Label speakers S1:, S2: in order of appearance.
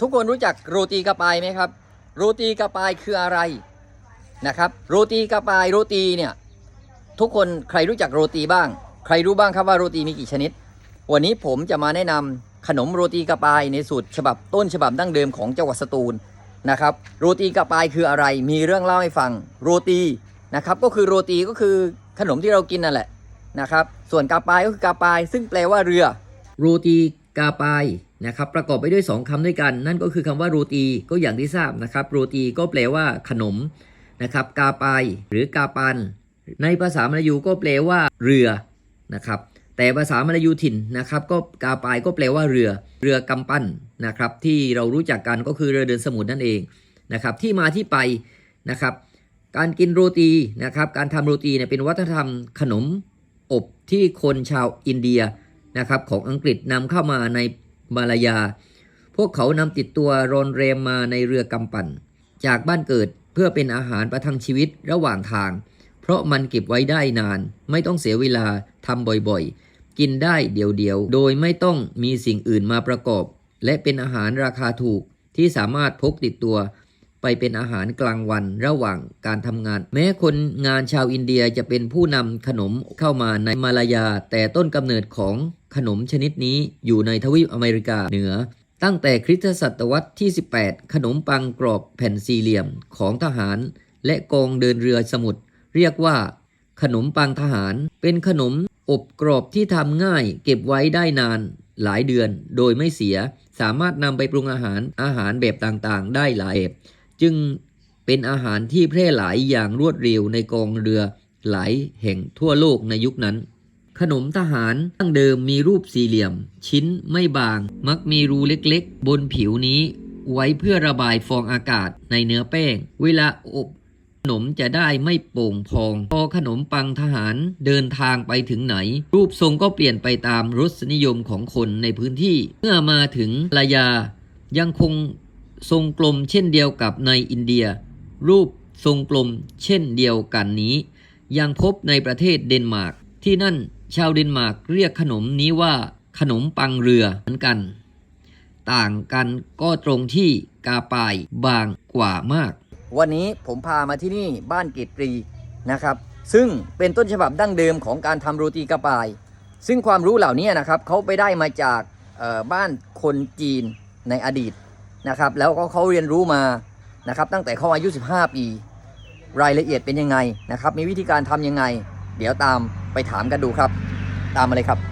S1: ทุกคนรู้จักโรตีกระปายไหมครับ โรตีกระปายคืออะไรนะครับโรตีกระปายโรตีเนี่ยทุกคนใครรู้จักโรตีบ้าง ใครรู้บ้างครับว่าโรตีมีกี่ชนิด วันนี้ผมจะมาแนะนำขนมโรตีกระปายในสูตรฉบับต้นฉบับดั้งเดิมของจังหวัดสตูลนะครับโรตีกระปายคืออะไรมีเรื่องเล่าให้ฟังโรตีนะครับก็คือโรตีก็คือขนมที่เรากินนั่นแหละนะครับส่วนกระปายก็คือกระปาย ซึ่งแปลว่าเรือ โรตี กาปายนะครับประกอบไปด้วย 2คำด้วยกัน นั่นก็คือคำว่าโรตีก็อย่างที่ทราบนะครับโรตีก็แปลว่าขนมนะครับกาปายหรือกาปัน ในภาษามลายูก็แปลว่าเรือนะครับแต่ภาษามลายูถิ่นนะครับก็กาปายก็แปลว่าเรือ เรือกำปั้นนะครับที่เรารู้จักกันก็คือเรือเดินสมุทรนั่นเองนะครับที่มาที่ไปนะครับการกินโรตีนะครับการทำโรตีเนี่ยเป็นวัฒนธรรมขนมอบที่คนชาวอินเดีย นะครับของอังกฤษนำเข้ามาในมาลายา พวกเขานำติดตัวรอนเรมมาในเรือกำปั่น จากบ้านเกิดเพื่อเป็นอาหารประทังชีวิตระหว่างทาง เพราะมันเก็บไว้ได้นาน ไม่ต้องเสียเวลาทำบ่อยๆ กินได้เดียวๆ โดยไม่ต้องมีสิ่งอื่นมาประกอบ และเป็นอาหารราคาถูกที่สามารถพกติดตัว ไปเป็นอาหารกลางวันระหว่างการทำงาน แม้คนงานชาวอินเดียจะเป็นผู้นำขนมเข้ามาในมาลายา แต่ต้นกำเนิดของขนมชนิดนี้อยู่ในทวีปอเมริกาเหนือ ตั้งแต่คริสตศตวรรษที่ 18 ขนมปังกรอบแผ่นสี่เหลี่ยมของทหาร และกองเดินเรือสมุทรเรียกว่า ขนมปังทหาร เป็นขนมอบกรอบที่ทำง่าย เก็บไว้ได้นานหลายเดือนโดยไม่เสีย สามารถนำไปปรุงอาหารอาหารแบบต่างๆ ได้หลายแบบ จึงเป็นอาหารที่แพร่หลายอย่างรวดเร็วในกองเรือหลายแห่งทั่วโลกในยุคนั้น ขนมทหารตั้งเดิมมีรูปสี่เหลี่ยม ชิ้นไม่บาง มักมีรูเล็กๆ บนผิวนี้ ไว้เพื่อระบายฟองอากาศในเนื้อแป้ง เวลาอบขนมจะได้ไม่โป่งพอง พอขนมปังทหารเดินทางไปถึงไหน รูปทรงก็เปลี่ยนไปตามรสนิยมของคนในพื้นที่ เมื่อมาถึงลายายังคง ทรงกลมเช่นเดียวกับในอินเดีย รูปทรงกลมเช่นเดียวกันนี้ ยังพบในประเทศเดนมาร์กที่นั่นชาวเดนมาร์กเรียกขนมนี้ว่าขนมปังเรือเหมือนกัน ต่างกันก็ตรงที่กาปายบางกว่ามาก วันนี้ผมพามาที่นี่บ้านเกตรีนะครับ ซึ่งเป็นต้นฉบับดั้งเดิมของการทำโรตีกาปาย ซึ่งความรู้เหล่านี้นะครับเขาไปได้มาจากบ้านคนจีนในอดีต นะครับ แล้วก็เขาเรียนรู้มานะครับ ตั้งแต่เขาอายุ 15 ปี รายละเอียดเป็นยังไงนะครับ มีวิธีการทำยังไง เดี๋ยวตามไปถามกันดูครับ ตามมาเลยครับ